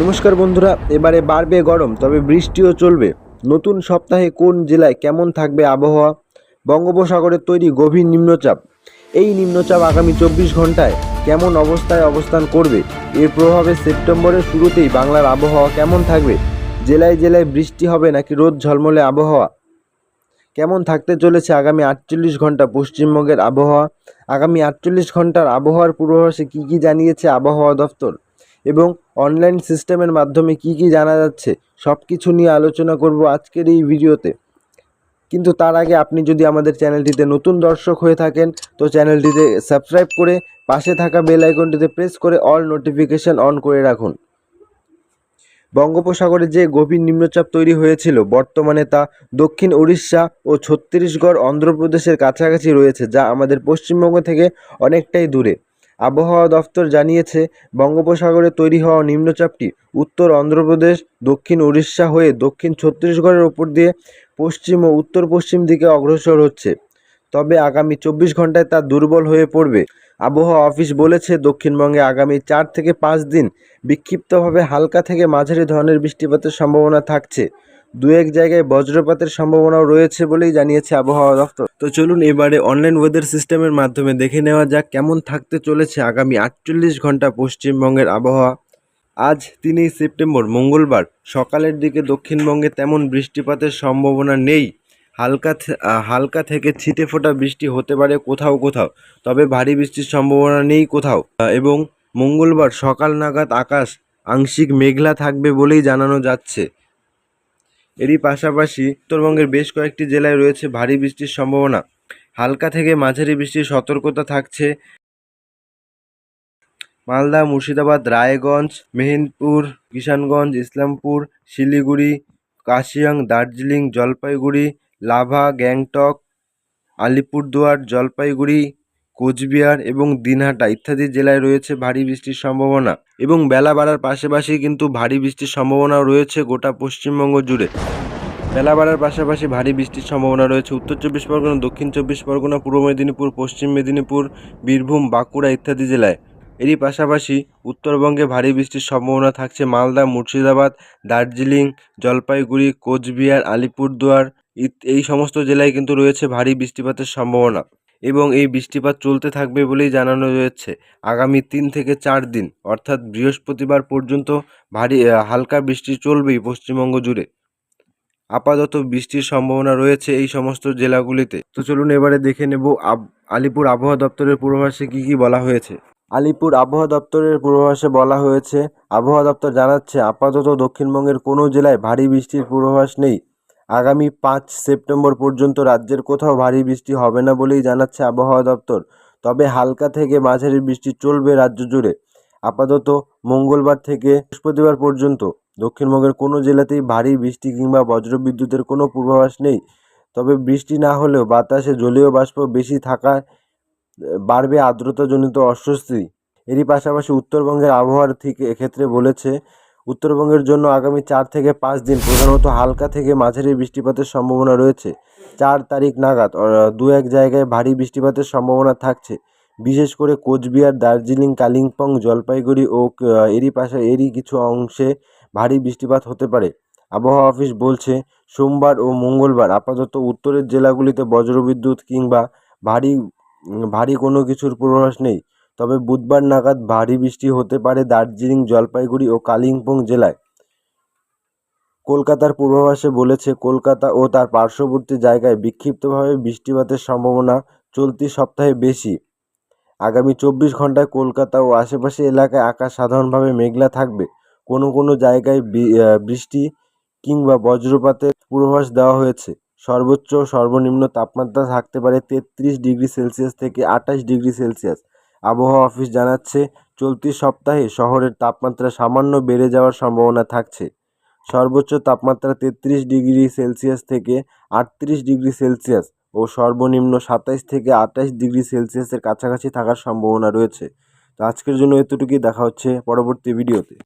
নমস্কার বন্ধুরা, এবারে বাড়বে গরম, তবে বৃষ্টিও চলবে। নতুন সপ্তাহে কোন জেলায় কেমন থাকবে আবহাওয়া? বঙ্গোপসাগরের তৈরি গভীর নিম্নচাপ। এই নিম্নচাপ আগামী চব্বিশ ঘন্টায় কেমন অবস্থায় অবস্থান করবে? এর প্রভাবে সেপ্টেম্বরের শুরুতেই বাংলার আবহাওয়া কেমন থাকবে? জেলায় জেলায় বৃষ্টি হবে নাকি রোদ ঝলমলে আবহাওয়া? কেমন থাকতে চলেছে আগামী আটচল্লিশ ঘণ্টা পশ্চিমবঙ্গের আবহাওয়া? আগামী আটচল্লিশ ঘণ্টার আবহাওয়ার পূর্বাভাসে কী কী জানিয়েছে আবহাওয়া দফতর এবং অনলাইন সিস্টেমের মাধ্যমে কি কি জানা যাচ্ছে সব কিছু নিয়ে আলোচনা করব আজকের এই ভিডিওতে। কিন্তু তার আগে আপনি যদি আমাদের চ্যানেলটিতে নতুন দর্শক হয়ে থাকেন, তো চ্যানেলটিতে সাবস্ক্রাইব করে পাশে থাকা বেল আইকনটিতে প্রেস করে অল নোটিফিকেশন অন করে রাখুন। বঙ্গোপসাগরে যে গভীর নিম্নচাপ তৈরি হয়েছিল, বর্তমানে তা দক্ষিণ উড়িষ্যা ও ছত্তিশগড়, অন্ধ্রপ্রদেশের কাছাকাছি রয়েছে, যা আমাদের পশ্চিমবঙ্গ থেকে অনেকটাই দূরে। আবহাওয়া দফতর জানিয়েছে, বঙ্গোপসাগরে তৈরি হওয়া নিম্নচাপটি উত্তর অন্ধ্রপ্রদেশ, দক্ষিণ উড়িষ্যা হয়ে দক্ষিণ ছত্তিশগড়ের ওপর দিয়ে পশ্চিম ও উত্তর পশ্চিম দিকে অগ্রসর হচ্ছে। তবে আগামী চব্বিশ ঘন্টায় তা দুর্বল হয়ে পড়বে। আবহাওয়া অফিস বলেছে, দক্ষিণবঙ্গে আগামী চার থেকে পাঁচ দিন বিক্ষিপ্তভাবে হালকা থেকে মাঝারি ধরনের বৃষ্টিপাতের সম্ভাবনা থাকছে। দু এক জায়গায় বজ্রপাতের সম্ভাবনাও রয়েছে বলেই জানিয়েছে আবহাওয়া দফতর তো চলুন এবারে অনলাইন ওয়েদার সিস্টেমের মাধ্যমে দেখে নেওয়া যাক কেমন থাকতে চলেছে আগামী আটচল্লিশ ঘণ্টা পশ্চিমবঙ্গের আবহাওয়া। আজ তিনই সেপ্টেম্বর, মঙ্গলবার, সকালের দিকে দক্ষিণবঙ্গে তেমন বৃষ্টিপাতের সম্ভাবনা নেই। হালকা হালকা থেকে ছিটে ফোটা বৃষ্টি হতে পারে কোথাও কোথাও, তবে ভারী বৃষ্টির সম্ভাবনা নেই কোথাও। এবং মঙ্গলবার সকাল নাগাদ আকাশ আংশিক মেঘলা থাকবে বলেই জানানো যাচ্ছে। এরই পাশাপাশি উত্তরবঙ্গের বেশ কয়েকটি জেলায় রয়েছে ভারী বৃষ্টির সম্ভাবনা। হালকা থেকে মাঝারি বৃষ্টির সতর্কতা থাকছে মালদা, মুর্শিদাবাদ, রায়গঞ্জ মেহেরপুর কিষানগঞ্জ, ইসলামপুর, শিলিগুড়ি, কাশিয়াং, দার্জিলিং, জলপাইগুড়ি, লাভা, গ্যাংটক, আলিপুরদুয়ার, জলপাইগুড়ি কোচবিহার এবং দিনহাটা ইত্যাদি জেলায় রয়েছে ভারী বৃষ্টির সম্ভাবনা এবং বেলা বাড়ার পাশাপাশি কিন্তু ভারী বৃষ্টির সম্ভাবনাও রয়েছে গোটা পশ্চিমবঙ্গ জুড়ে। বেলা বাড়ার পাশাপাশি ভারী বৃষ্টির সম্ভাবনা রয়েছে উত্তর চব্বিশ পরগনা, দক্ষিণ চব্বিশ পরগনা, পূর্ব মেদিনীপুর, পশ্চিম মেদিনীপুর, বীরভূম, বাঁকুড়া ইত্যাদি জেলায়। এরই পাশাপাশি উত্তরবঙ্গে ভারী বৃষ্টির সম্ভাবনা থাকছে মালদা, মুর্শিদাবাদ, দার্জিলিং, জলপাইগুড়ি, কোচবিহার, আলিপুরদুয়ার এই সমস্ত জেলায় কিন্তু রয়েছে ভারী বৃষ্টিপাতের সম্ভাবনা। এবং এই বৃষ্টিপাত চলতে থাকবে বলেই জানানো রয়েছে আগামী তিন থেকে চার দিন, অর্থাৎ বৃহস্পতিবার পর্যন্ত ভারী হালকা বৃষ্টি চলবেই পশ্চিমবঙ্গ জুড়ে। আপাতত বৃষ্টির সম্ভাবনা রয়েছে এই সমস্ত জেলাগুলিতে। তো চলুন এবারে দেখে নেব আলিপুর আবহাওয়া দপ্তরের পূর্বাভাসে কী কী বলা হয়েছে। আলিপুর আবহাওয়া দপ্তরের পূর্বাভাসে বলা হয়েছে, আবহাওয়া দপ্তর জানাচ্ছে আপাতত দক্ষিণবঙ্গের কোনো জেলায় ভারী বৃষ্টির পূর্বাভাস নেই। আগামী পাঁচ সেপ্টেম্বর পর্যন্ত রাজ্যের কোথাও ভারী বৃষ্টি হবে না বলেই জানাচ্ছে আবহাওয়া দপ্তর। তবে হালকা থেকে মাঝারি বৃষ্টি চলবে রাজ্য জুড়ে। আপাতত মঙ্গলবার থেকে বৃহস্পতিবার পর্যন্ত দক্ষিণবঙ্গের কোনো জেলাতেই ভারী বৃষ্টি কিংবা বজ্রবিদ্যুতের কোনো পূর্বাভাস নেই। তবে বৃষ্টি না হলেও বাতাসে জলীয় বাষ্প বেশি থাকায় বাড়বে আর্দ্রতাজনিত অস্বস্তি। এরই পাশাপাশি উত্তরবঙ্গের আবহাওয়ার থেকে এক্ষেত্রে বলেছে উত্তরবঙ্গের জন্য আগামী চার থেকে পাঁচ দিন প্রধানত হালকা থেকে মাঝারি বৃষ্টিপাতের সম্ভাবনা রয়েছে। চার তারিখ নাগাদ দু এক জায়গায় ভারী বৃষ্টিপাতের সম্ভাবনা থাকছে। বিশেষ করে কোচবিহার, দার্জিলিং, কালিম্পং, জলপাইগুড়ি ও এরই পাশে, এরই কিছু অংশে ভারী বৃষ্টিপাত হতে পারে। আবহাওয়া অফিস বলছে, সোমবার ও মঙ্গলবার আপাতত উত্তরের জেলাগুলিতে বজ্রবিদ্যুৎ কিংবা ভারী ভারী কোনো কিছুর পূর্বাভাস নেই। তবে বুধবার নাগাদ ভারী বৃষ্টি হতে পারে দার্জিলিং, জলপাইগুড়ি ও কালিম্পং জেলায়। কলকাতার পূর্বাভাসে বলেছে, কলকাতা ও তার পার্শ্ববর্তী জায়গায় বিক্ষিপ্তভাবে বৃষ্টিপাতের সম্ভাবনা চলতি সপ্তাহে বেশি। আগামী চব্বিশ ঘন্টায় কলকাতা ও আশেপাশে এলাকায় আকাশ সাধারণভাবে মেঘলা থাকবে। কোনো কোনো জায়গায় বৃষ্টি কিংবা বজ্রপাতের পূর্বাভাস দেওয়া হয়েছে। সর্বোচ্চ সর্বনিম্ন তাপমাত্রা থাকতে পারে তেত্রিশ ডিগ্রি সেলসিয়াস থেকে আঠাশ ডিগ্রি সেলসিয়াস। আবহাওয়া অফিস জানাচ্ছে, চলতি সপ্তাহে শহরের তাপমাত্রা সামান্য বেড়ে যাওয়ার সম্ভাবনা থাকছে। সর্বোচ্চ তাপমাত্রা তেত্রিশ ডিগ্রি সেলসিয়াস থেকে আটত্রিশ ডিগ্রি সেলসিয়াস ও সর্বনিম্ন সাতাইশ থেকে আঠাশ ডিগ্রি সেলসিয়াসের কাছাকাছি থাকার সম্ভাবনা রয়েছে। তো আজকের জন্য এতটুকুই, দেখা হচ্ছে পরবর্তী ভিডিওতে।